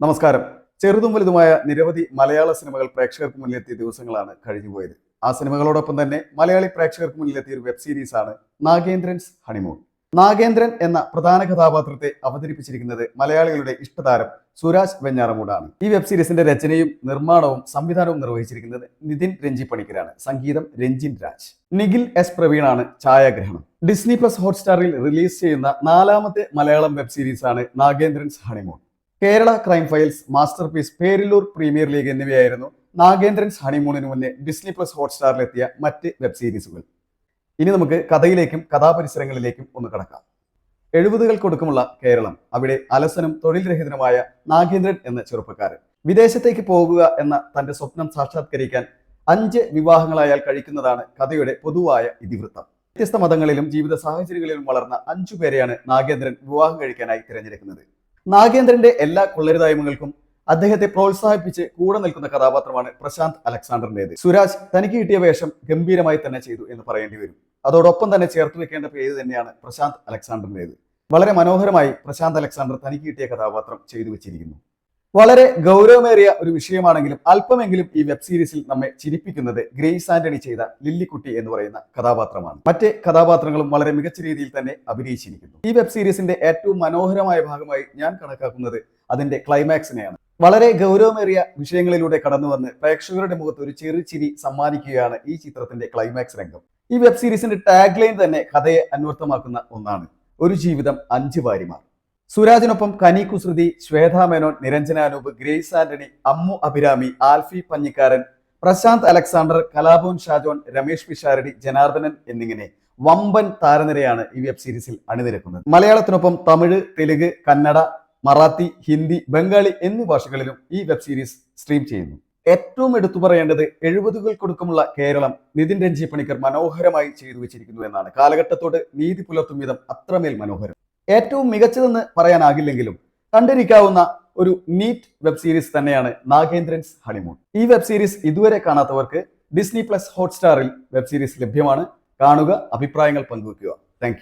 നമസ്കാരം. ചെറുതും വലുതുമായ നിരവധി മലയാള സിനിമകൾ പ്രേക്ഷകർക്ക് മുന്നിലെത്തിയ ദിവസങ്ങളാണ് കഴിഞ്ഞുപോയത്. ആ സിനിമകളോടൊപ്പം തന്നെ മലയാളി പ്രേക്ഷകർക്ക് മുന്നിലെത്തിയ ഒരു വെബ് സീരീസ് ആണ് നാഗേന്ദ്രൻസ് ഹണിമൂൺ നാഗേന്ദ്രൻ എന്ന പ്രധാന കഥാപാത്രത്തെ അവതരിപ്പിച്ചിരിക്കുന്നത് മലയാളികളുടെ ഇഷ്ടതാരം സുരാജ് വെഞ്ഞാറമൂടാണ്. ഈ വെബ് സീരീസിന്റെ രചനയും നിർമ്മാണവും സംവിധാനവും നിർവഹിച്ചിരിക്കുന്നത് നിതിൻ രഞ്ജി പണിക്കരാണ് സംഗീതം രഞ്ജിൻ രാജ്. നിഖിൽ എസ് പ്രവീണാണ് ഛായാഗ്രഹണം. ഡിസ്നി പ്ലസ് ഹോട്ട്സ്റ്റാറിൽ റിലീസ് ചെയ്യുന്ന നാലാമത്തെ Malayalam web സീരീസാണ് Nagendran's honeymoon Kerala crime files masterpiece Perilloor premier league എന്നിവയായിരുന്നു നാഗേന്ദ്രൻസ് ഹണിമൂണിന് മുന്നേ ഡിസ്നി പ്ലസ് ഹോട്ട്സ്റ്റാറിലെത്തിയ മറ്റ് വെബ് സീരീസുകൾ ഇനി നമുക്ക് കഥയിലേക്കും കഥാപരിസരങ്ങളിലേക്കും ഒന്ന് കടക്കാം. എഴുപതുകൾക്കൊടുക്കുമുള്ള കേരളം അവിടെ അലസനും തൊഴിൽ രഹിതനുമായ നാഗേന്ദ്രൻ എന്ന ചെറുപ്പക്കാരൻ. വിദേശത്തേക്ക് പോകുക എന്ന തന്റെ സ്വപ്നം സാക്ഷാത്കരിക്കാൻ അഞ്ച് വിവാഹങ്ങളായാൽ കഴിക്കുന്നതാണ് കഥയുടെ പൊതുവായ ഇതിവൃത്തം. വ്യത്യസ്ത മതങ്ങളിലും ജീവിത സാഹചര്യങ്ങളിലും വളർന്ന അഞ്ചു പേരെയാണ് നാഗേന്ദ്രൻ വിവാഹം കഴിക്കാനായി തിരഞ്ഞെടുക്കുന്നത്. നാഗേന്ദ്രന്റെ എല്ലാ കൊള്ളരുതായ്മകൾക്കും അദ്ദേഹത്തെ പ്രോത്സാഹിപ്പിച്ച് കൂടെ നിൽക്കുന്ന കഥാപാത്രമാണ് പ്രശാന്ത് അലക്സാണ്ടറിന്റേത്. സുരാജ് തനിക്ക് കിട്ടിയ വേഷം ഗംഭീരമായി തന്നെ ചെയ്തു എന്ന് പറയേണ്ടി വരും. അതോടൊപ്പം തന്നെ ചേർത്ത് വെക്കേണ്ട പേര് തന്നെയാണ് പ്രശാന്ത് അലക്സാണ്ടറിന്റേത്. വളരെ മനോഹരമായി പ്രശാന്ത് അലക്സാണ്ടർ തനിക്ക് കിട്ടിയ കഥാപാത്രം ചെയ്തു വെച്ചിരിക്കുന്നു. വളരെ ഗൗരവമേറിയ ഒരു വിഷയമാണെങ്കിലും അല്പമെങ്കിലും ഈ വെബ് സീരീസിൽ നമ്മെ ചിരിപ്പിക്കുന്നത് ഗ്രേസ് ആന്റണി ചെയ്ത ലില്ലിക്കുട്ടി എന്ന് പറയുന്ന കഥാപാത്രമാണ്. മറ്റ് കഥാപാത്രങ്ങളും വളരെ മികച്ച രീതിയിൽ തന്നെ അഭിനയിച്ചിരിക്കുന്നു. ഈ വെബ് സീരീസിന്റെ ഏറ്റവും മനോഹരമായ ഭാഗമായി ഞാൻ കണക്കാക്കുന്നത് അതിന്റെ ക്ലൈമാക്സിനെയാണ് വളരെ ഗൗരവമേറിയ വിഷയങ്ങളിലൂടെ കടന്നു വന്ന് പ്രേക്ഷകരുടെ മുഖത്ത് ഒരു ചെറു ചിരി സമ്മാനിക്കുകയാണ് ഈ ചിത്രത്തിന്റെ ക്ലൈമാക്സ് രംഗം. ഈ വെബ് സീരീസിന്റെ ടാഗ് ലൈൻ തന്നെ കഥയെ അന്വർത്ഥമാക്കുന്ന ഒന്നാണ്. ഒരു ജീവിതം അഞ്ച് ഭാര്യമാർ സുരാജിനൊപ്പം കനി കുസൃതി ശ്വേതാ മേനോൻ നിരഞ്ജന അനൂപ് ഗ്രേസ് ആന്റണി അമ്മു അഭിരാമി ആൽഫി പഞ്ഞിക്കാരൻ പ്രശാന്ത് അലക്സാണ്ടർ കലാഭവൻ ഷാജോൺ രമേഷ് പിഷാരടി ജനാർദ്ദനൻ എന്നിങ്ങനെ വമ്പൻ താരനിരയാണ് ഈ വെബ് സീരീസിൽ അണിനിരക്കുന്നത്. മലയാളത്തിനൊപ്പം തമിഴ് തെലുങ്ക് കന്നഡ മറാത്തി ഹിന്ദി ബംഗാളി എന്നീ ഭാഷകളിലും ഈ വെബ് സീരീസ് സ്ട്രീം ചെയ്യുന്നു. ഏറ്റവും എടുത്തു പറയേണ്ടത് എഴുപതുകൾക്കൊടുക്കമുള്ള കേരളം നിതിൻ രഞ്ജി പണിക്കർ മനോഹരമായി ചെയ്തു വെച്ചിരിക്കുന്നു എന്നാണ്. കാലഘട്ടത്തോട് നീതി പുലർത്തും വിധം അത്രമേൽ മനോഹരം. ഏറ്റവും മികച്ചതെന്ന് പറയാനാകില്ലെങ്കിലും കണ്ടിരിക്കാവുന്ന ഒരു നീറ്റ് വെബ് സീരീസ് തന്നെയാണ് നാഗേന്ദ്രൻസ് ഹണിമൂൺ ഈ വെബ് സീരീസ് ഇതുവരെ കാണാത്തവർക്ക് ഡിസ്നി പ്ലസ് ഹോട്ട്സ്റ്റാറിൽ വെബ് സീരീസ് ലഭ്യമാണ്. കാണുക അഭിപ്രായങ്ങൾ പങ്കുവെക്കുക. താങ്ക്